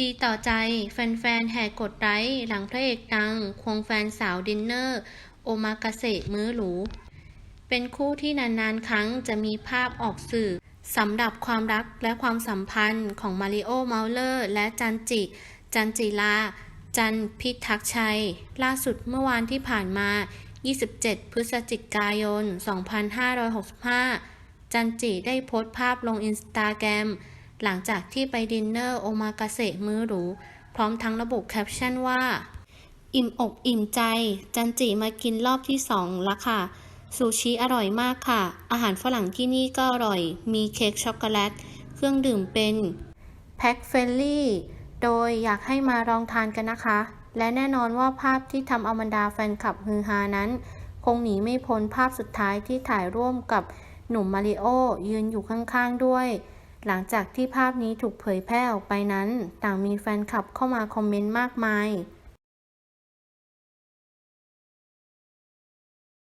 ดีต่อใจแฟนๆแห่กดไลค์หลังพระเอกดัง ควงแฟนสาวดินเนอร์ โอมากาเสะมื้อหรู เป็นคู่ที่นานๆ ครั้งจะมีภาพออกสื่อสำหรับความรักและความสัมพันธ์ของมาริโอเมาเลอร์ และจันจิ จันจิลา จันพิทักษ์ชัย ล่าสุดเมื่อวานที่ผ่านมา 27 พฤศจิกายน 2565 จันจิได้โพสต์ภาพลงอินสตาแกรม หลังจากที่ไปดินเนอร์โอมากาเสะมื้อหรู พร้อมทั้งระบุแคปชั่นว่า อิ่มอกอิ่มใจ จันจิมากินรอบที่สองละค่ะ ซูชิอร่อยมากค่ะ อาหารฝรั่งที่นี่ก็อร่อย มีเค้กช็อกโกแลต เครื่องดื่มเป็นแพ็คเฟลลี่ โดยอยากให้มาลองทานกันนะคะ และแน่นอนว่าภาพที่ทำอาบรรดาแฟนคลับฮือฮานั้น คงหนีไม่พ้นภาพสุดท้ายที่ถ่ายร่วมกับหนุ่มมาริโอยืนอยู่ข้างๆด้วย หลังจากที่ภาพนี้ถูกเผยแพร่ออกไปนั้น ต่างมีแฟนคลับเข้ามาคอมเมนต์มากมาย